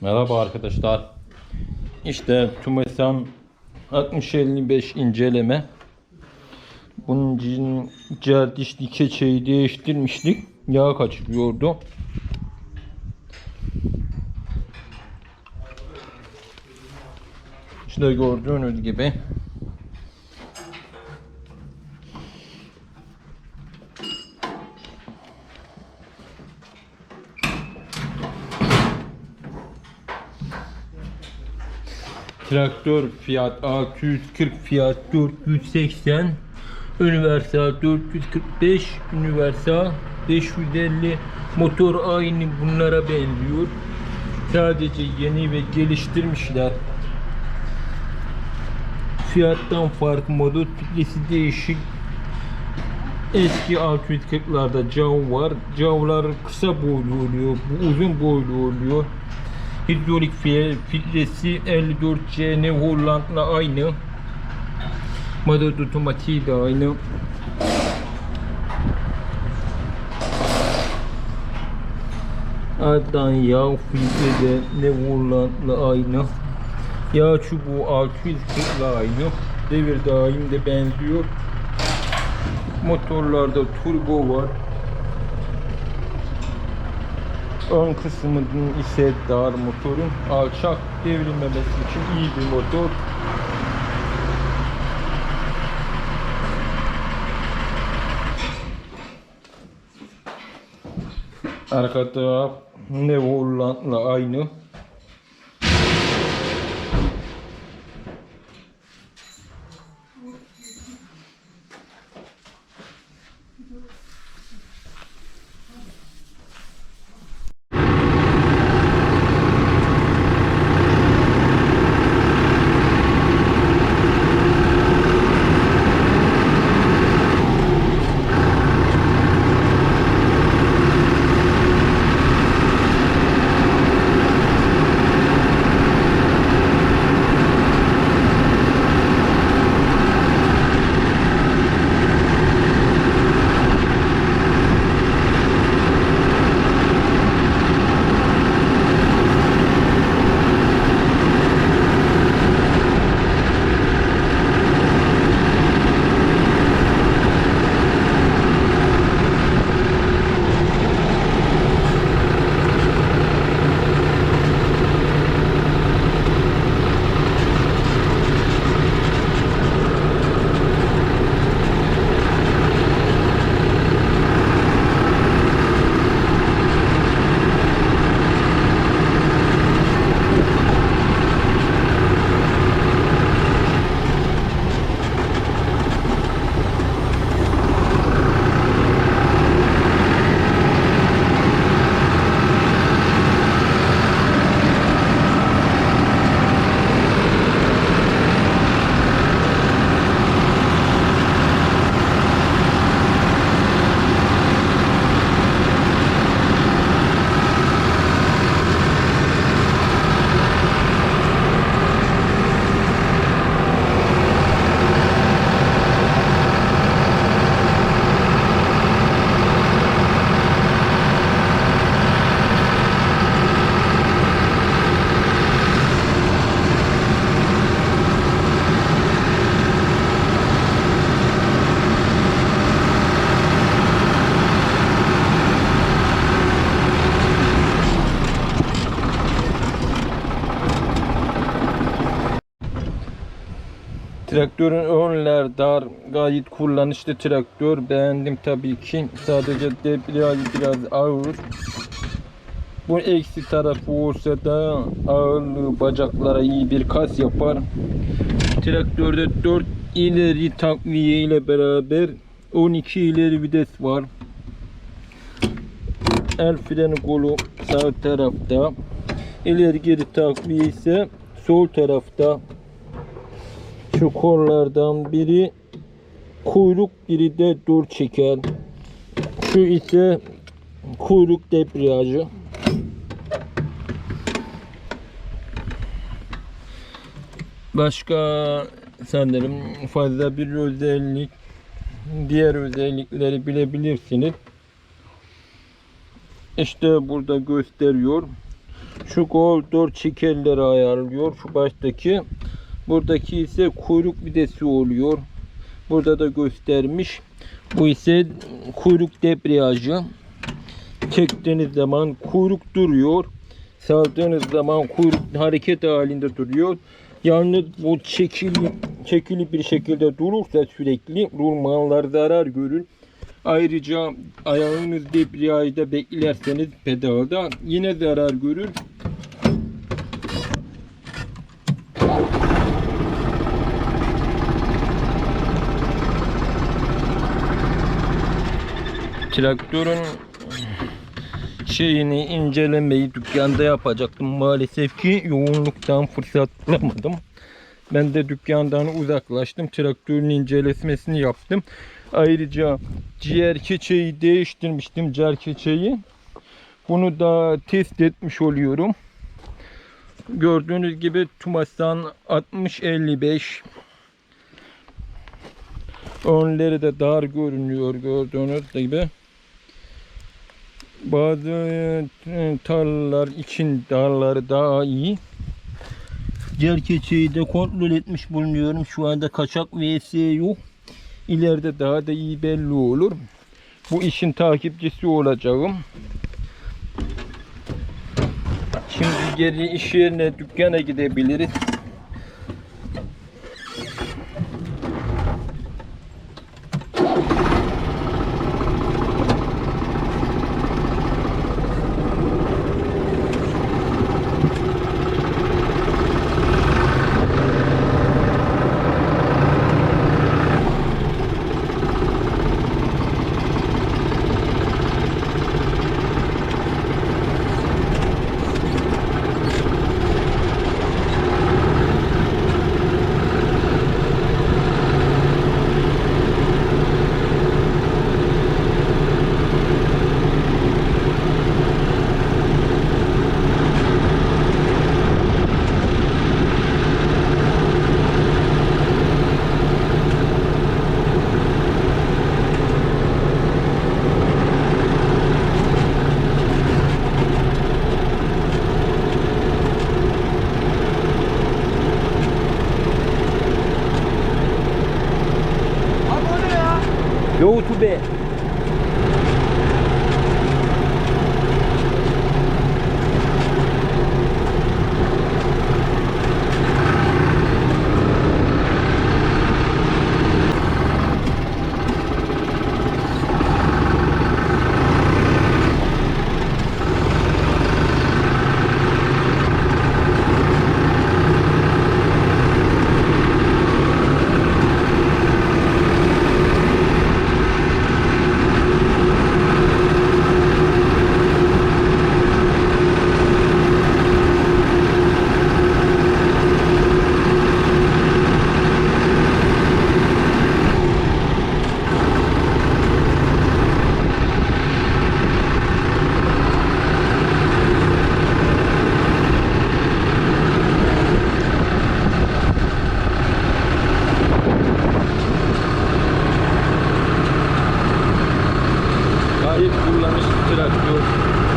Merhaba arkadaşlar. İşte TÜMESAN 6055 inceleme. Bunun için cerdiş dikeçeyi değiştirmiştik. Yağ kaçırıyordu. İşte gördüğünüz gibi Traktör fiyat 640 fiyat 480 Universal 445 Universal 550 Motor aynı bunlara benziyor Sadece yeni ve geliştirmişler Fiyattan fark modu tiplesi değişik Eski 640'larda cav var. Cavlar kısa boylu oluyor. Bu uzun boylu oluyor. Hidrolik fil- filtresi 54CN Holland'la aynı. Motor otomatiği de aynı. Ardından yağ filtre de ne Holland'la aynı. Yağ çubuğu 640'la aynı. Devir daim de benziyor. Motorlarda turbo var. Ön kısmının ise dar motorun alçak devrilmemesi için iyi bir motor. Arka taraf Neoland'la aynı. Traktörün önler dar, gayet kullanışlı traktör. Beğendim tabii ki. Sadece debriyajı biraz ağır. Bu eksi tarafı olsa da ağırlığı bacaklara iyi bir kas yapar. Traktörde 4 ileri takviye ile beraber 12 ileri vites var. El freni kolu sağ tarafta. İleri geri takviye ise sol tarafta. Şu kollardan biri kuyruk biri de dur çeker. Şu ise kuyruk debriyajı. Başka sanırım fazla bir özellik diğer özellikleri bilebilirsiniz. İşte burada gösteriyor. Şu Goldor çekerleri ayarlıyor. Şu baştaki. Buradaki ise kuyruk videsi oluyor. Burada da göstermiş. Bu ise kuyruk debriyajı. Çektiğiniz zaman kuyruk duruyor. Saldığınız zaman kuyruk hareket halinde duruyor. Yalnız bu çekili, çekili bir şekilde durursa sürekli rulmanlar zarar görür. Ayrıca ayağınız debriyajda beklerseniz pedalda yine zarar görür. Traktörün şeyini incelemeyi dükkanda yapacaktım. Maalesef ki yoğunluktan fırsat bulamadım. Ben de dükkandan uzaklaştım. Traktörün incelemesini yaptım. Ayrıca ciğer keçeyi değiştirmiştim. Ciğer keçeyi. Bunu da test etmiş oluyorum. Gördüğünüz gibi Tumasan 60-55 Önleri de dar görünüyor gördüğünüz gibi. Bazı e, tarlalar için darları daha iyi. Diğer keçeyi de kontrol etmiş bulunuyorum. Şu anda kaçak vs yok. İleride daha da iyi belli olur. Bu işin takipçisi olacağım. Şimdi geri iş yerine dükkana gidebiliriz. YouTube. Gayet kullanışlı traktör.